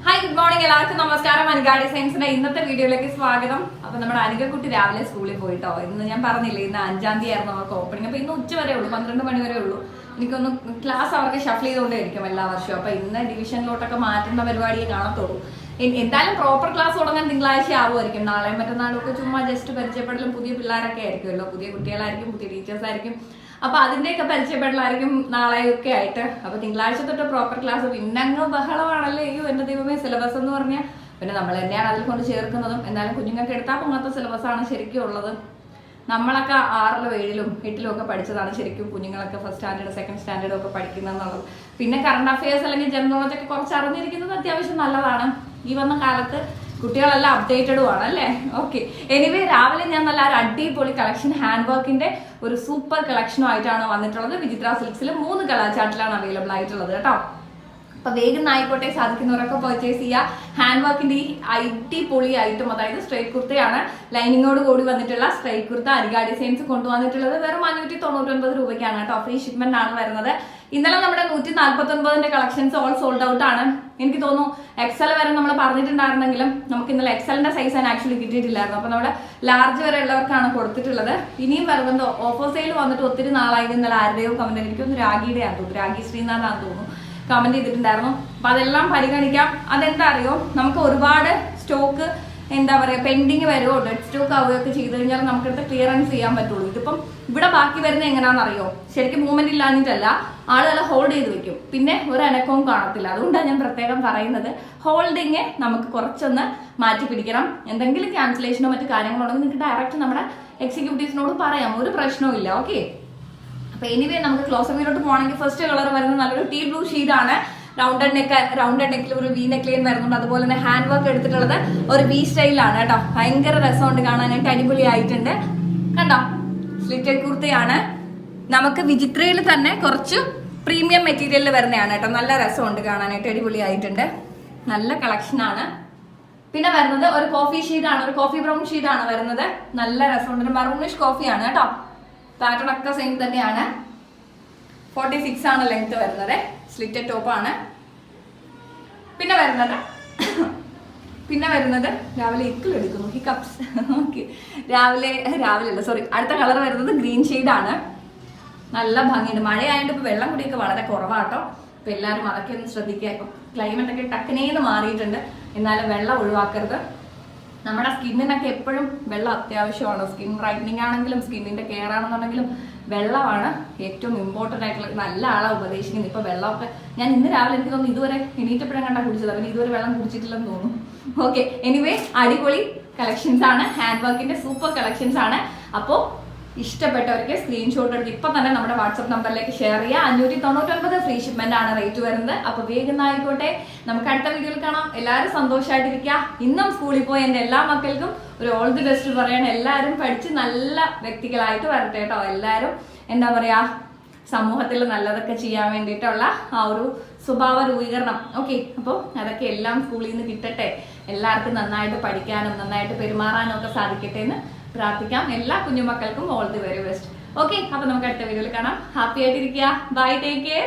Hi good morning എല്ലാവർക്കും. നമസ്കാരം. അനുഗാഡി ഡിസൈൻസിന്റെ ഇന്നത്തെ വീഡിയോയിലേക്ക് സ്വാഗതം. അപ്പൊ നമ്മുടെ അനുഗക്കുട്ടി രാവിലെ സ്കൂളിൽ പോയിട്ടോ? ഇന്ന് ഞാൻ പറഞ്ഞില്ലേ ഇന്ന് അഞ്ചാം തീയതി ആയിരുന്നു അവർക്ക് ഓപ്പണിംഗ് അപ്പൊ ഇന്ന് ഉച്ച വരെ ഉള്ളൂ പന്ത്രണ്ട് മണി വരെ ഉള്ളൂ. എനിക്കൊന്ന് ക്ലാസ് അവർക്ക് ഷഫിൾ ചെയ്തുകൊണ്ടേയിരിക്കും എല്ലാ വർഷവും. അപ്പൊ ഇന്ന് ഡിവിഷനിലോട്ടൊക്കെ മാറ്റുന്ന പരിപാടിയെ കാണത്തുള്ളൂ. എന്തായാലും പ്രോപ്പർ ക്ലാസ് തുടങ്ങാൻ തിങ്കളാഴ്ച ആവുമായിരിക്കും. നാളെയും മറ്റന്നാളും ഒക്കെ ചുമ്മാ ജസ്റ്റ് പരിചയപ്പെടലും പുതിയ പിള്ളേരൊക്കെ ആയിരിക്കുമല്ലോ. പുതിയ കുട്ടികളായിരിക്കും പുതിയ ടീച്ചേഴ്സ് ആയിരിക്കും. അപ്പൊ അതിന്റെയൊക്കെ പരിചയപ്പെടലായിരിക്കും നാളെയൊക്കെ ആയിട്ട്. അപ്പൊ തിങ്കളാഴ്ച തൊട്ട് പ്രോപ്പർ ക്ലാസ് പിന്നെ അങ്ങ് ബഹളമാണല്ലേ? അയ്യോ ദൈവമേ സിലബസ് എന്ന് പറഞ്ഞാൽ പിന്നെ നമ്മൾ തന്നെയാണ് അതിൽ കൊണ്ട് ചേർക്കുന്നതും. എന്നാലും കുഞ്ഞുങ്ങൾക്ക് എടുത്താൽ പോകാത്ത സിലബസ് ആണ് ശരിക്കും ഉള്ളത്. നമ്മളൊക്കെ ആറിലും ഏഴിലും എട്ടിലും ഒക്കെ പഠിച്ചതാണ് ശരിക്കും കുഞ്ഞുങ്ങളൊക്കെ ഫസ്റ്റ് സ്റ്റാൻഡേർഡ് സെക്കൻഡ് സ്റ്റാൻഡേർഡ് ഒക്കെ പഠിക്കുന്നതെന്നുള്ളത് പിന്നെ കറണ്ട് അഫയേഴ്സ് അല്ലെങ്കിൽ ജനറൽ നോളജ് ഒക്കെ കുറച്ച് അറിഞ്ഞിരിക്കുന്നത് അത്യാവശ്യം നല്ലതാണ്. ഈ വന്ന കാലത്ത് കുട്ടികളെല്ലാം അപ്ഡേറ്റഡും ആണ് അല്ലേ? ഓക്കെ എനിവേ രാവിലെ ഞാൻ നല്ല ഒരു അടിപൊളി കളക്ഷൻ ഹാൻഡ് വർക്കിന്റെ ഒരു സൂപ്പർ കളക്ഷനും ആയിട്ടാണ് വന്നിട്ടുള്ളത്. വിചിത്ര സിൽക്സിൽ മൂന്ന് കളർ ചാർട്ടിലാണ് അവൈലബിൾ ആയിട്ടുള്ളത് കേട്ടോ. അപ്പൊ വേഗം ആയിക്കോട്ടെ സാധിക്കുന്നവരൊക്കെ പർച്ചേസ് ചെയ്യുക. ഹാൻഡ് വർക്കിന്റെ ഈ അടിപൊളി ഐറ്റം അതായത് സ്ട്രൈറ്റ് കുർത്തയാണ് ലൈനിങ്ങോട് കൂടി വന്നിട്ടുള്ള സ്ട്രൈറ്റ് കുർത്ത അരിക ഡിസൈൻസ് കൊണ്ടുവന്നിട്ടുള്ളത് വെറും അഞ്ഞൂറ്റി തൊണ്ണൂറ്റൊൻപത് രൂപയ്ക്കാണ് കേട്ടോ. ഫ്രീ ഷിപ്മെന്റ് ആണ് വരുന്നത്. ഇന്നലെ നമ്മുടെ നൂറ്റി നാൽപ്പത്തി ഒൻപതിന്റെ കളക്ഷൻസ് ഓൾ സോൾഡ് ഔട്ട് ആണ്. എനിക്ക് തോന്നുന്നു എക്സൽ വരെ നമ്മൾ പറഞ്ഞിട്ടുണ്ടായിരുന്നെങ്കിലും നമുക്ക് ഇന്നലെ എക്സലിന്റെ സൈസ് ആണ് ആക്ച്വലി കിട്ടിയിട്ടില്ലായിരുന്നു. അപ്പോൾ നമ്മുടെ ലാർജ് വരെ ഉള്ളവർക്കാണ് കൊടുത്തിട്ടുള്ളത്. ഇനിയും വരുന്നത് ഓഫർ സെയിൽ വന്നിട്ട് ഒത്തിരി നാളായി. ഇന്നലെ ആരുടെയോ കമന്റ് എനിക്കൊന്ന് രാഗിയുടെ ആണ് തോന്നുന്നു. രാഗി ശ്രീനാഥാന്ന് തോന്നുന്നു. കമന്റ് ചെയ്തിട്ടുണ്ടായിരുന്നു. അപ്പൊ അതെല്ലാം പരിഗണിക്കാം. അതെന്താ അറിയോ? നമുക്ക് ഒരുപാട് സ്റ്റോക്ക് എന്താ പറയുക പെൻഡിങ് വരുമോ ഡെഡ് സ്റ്റോക്ക് ആവുകയൊക്കെ ചെയ്ത് കഴിഞ്ഞാൽ നമുക്കടുത്ത് ക്ലിയറൻസ് ചെയ്യാൻ പറ്റുള്ളൂ. ഇതിപ്പം ഇവിടെ ബാക്കി വരുന്നത് എങ്ങനെയാണെന്ന് അറിയോ ശരിക്കും മൂവ്മെന്റ് ഇല്ലാഞ്ഞിട്ടല്ല. ആളുകൾ ഹോൾഡ് ചെയ്ത് വെക്കും. പിന്നെ ഒരു അനക്കവും കാണത്തില്ല. അതുകൊണ്ടാണ് ഞാൻ പ്രത്യേകം പറയുന്നത്. ഹോൾഡിങ് നമുക്ക് കുറച്ചൊന്ന് മാറ്റി പിടിക്കണം. എന്തെങ്കിലും ക്യാൻസലേഷനോ മറ്റു കാര്യങ്ങളോ ഉണ്ടെങ്കിൽ നിങ്ങൾക്ക് ഡയറക്റ്റ് നമ്മുടെ എക്സിക്യൂട്ടീവ്സിനോട് പറയാം. ഒരു പ്രശ്നവും ഇല്ല. ഓക്കെ അപ്പൊ എനിവേ നമുക്ക് ക്ലോസ് വീലോട്ട് പോകണമെങ്കിൽ ഫസ്റ്റ് കളർ വരുന്നത് നല്ലൊരു ടീ ബ്ലൂ ആണ്. റൗണ്ടഡ് നെക്ക് റൗണ്ടഡ് നെക്കിൽ ഒരു വി നെക്ക് ലൈൻ വരുന്നുണ്ട്. അതുപോലെ തന്നെ ഹാൻഡ് വർക്ക് എടുത്തിട്ടുള്ളത് ഒരു വി സ്റ്റൈലാണ് കേട്ടോ. ഭയങ്കര രസമുണ്ട് കാണാനായിട്ട് അടിപൊളി ആയിട്ടുണ്ട് കണ്ടോ? സ്ലിറ്റഡ് കുർത്തയാണ്. നമുക്ക് വിചിത്രയിൽ തന്നെ കുറച്ച് പ്രീമിയം മെറ്റീരിയലിൽ വരുന്നതാണ് കേട്ടോ. നല്ല രസമുണ്ട് കാണാനായിട്ട് അടിപൊളി ആയിട്ടുണ്ട് നല്ല കളക്ഷനാണ് പിന്നെ വരുന്നത് ഒരു കോഫി ഷീഡാണ് ഒരു കോഫി ബ്രൗൺ ഷീഡാണ് വരുന്നത്. നല്ല രസമുണ്ട്. മറൂണിഷ് കോഫിയാണ് കേട്ടോ. പാറ്റേൺ ഒക്കെ സെയിം തന്നെയാണ്. ഫോർട്ടി സിക്സ് ആണ് ലെങ്ത് വരുന്നത്. സ്ലിറ്റഡ് ടോപ്പ് ആണ്. പിന്നെ വരുന്നത്. പിന്നെ വരുന്നത് രാവിലെ ഇക്കിൾ എടുക്കുന്നു. കപ്സ് ഓക്കെ രാവിലെ രാവിലെ അല്ല സോറി അടുത്ത കളർ വരുന്നത് ഗ്രീൻ ആണ്. നല്ല ഭംഗിയുണ്ട്. മഴയായതുകൊണ്ട് ഇപ്പൊ വെള്ളം കുടിയൊക്കെ വളരെ കുറവാട്ടോ. അപ്പൊ എല്ലാവരും അതൊക്കെ ഒന്ന് ശ്രദ്ധിക്കുക. ഇപ്പം ക്ലൈമറ്റ് ഒക്കെ ടക്കനേന്ന് മാറിയിട്ടുണ്ട്. എന്നാലും വെള്ളം ഒഴിവാക്കരുത്. നമ്മുടെ സ്കിന്നിനൊക്കെ എപ്പോഴും വെള്ളം അത്യാവശ്യമാണ്. സ്കിൻ ബ്രൈറ്റനിങ് ആണെങ്കിലും സ്കിന്നിന്റെ കെയർ ആണെന്നുണ്ടെങ്കിലും വെള്ളമാണ് ഏറ്റവും ഇമ്പോർട്ടന്റ് ആയിട്ടുള്ള നല്ല ആളാ ഉപദേശിക്കുന്നത്. ഇപ്പൊ വെള്ളമൊക്കെ ഞാൻ ഇന്ന് രാവിലെ എനിക്ക് തോന്നുന്നു ഇതുവരെ എണീറ്റപ്പോഴും കണ്ടാ കുടിച്ചത്. അവന് ഇതുവരെ വെള്ളം കുടിച്ചിട്ടില്ലെന്ന് തോന്നുന്നു. ഓക്കെ എനിവേ അടിപൊളി കളക്ഷൻസ് ആണ്. ഹാൻഡ് വർക്കിന്റെ സൂപ്പർ കളക്ഷൻസ് ആണ്. അപ്പോൾ ഇഷ്ടപ്പെട്ടവർക്ക് സ്ക്രീൻഷോട്ട് എടുത്ത് ഇപ്പൊ തന്നെ നമ്മുടെ വാട്സ്ആപ്പ് നമ്പറിലേക്ക് ഷെയർ ചെയ്യുക. അഞ്ഞൂറ്റി തൊണ്ണൂറ്റൊൻപത് ഫ്രീ ഷിപ്മെന്റ് ആണ് റേറ്റ് വരുന്നത്. അപ്പൊ വേഗം ആയിക്കോട്ടെ. നമുക്ക് അടുത്ത വീഡിയോയിൽ കാണാം. എല്ലാവരും സന്തോഷമായിട്ടിരിക്കുക ഇന്നും സ്കൂളിൽ പോയി എന്റെ എല്ലാ മക്കൾക്കും ഒരു ഓൾ ദി ബെസ്റ്റ് പറയണം. എല്ലാവരും പഠിച്ച് നല്ല വ്യക്തികളായിട്ട് വരട്ടെ കേട്ടോ. എല്ലാവരും എന്താ പറയാ സമൂഹത്തിൽ നല്ലതൊക്കെ ചെയ്യാൻ വേണ്ടിയിട്ടുള്ള ആ ഒരു സ്വഭാവ രൂപീകരണം. ഓക്കെ അപ്പോൾ അതൊക്കെ എല്ലാം സ്കൂളിൽ നിന്ന് കിട്ടട്ടെ. എല്ലാവർക്കും നന്നായിട്ട് പഠിക്കാനും നന്നായിട്ട് പെരുമാറാനും ഒക്കെ സാധിക്കട്ടെ എന്ന് പ്രാർത്ഥിക്കാം. എല്ലാ കുഞ്ഞുമക്കൾക്കും all the very best okay അപ്പൊ നമുക്ക് അടുത്ത വീഡിയോയിൽ കാണാം. ഹാപ്പി ആയിട്ടിരിക്കുക. Bye take care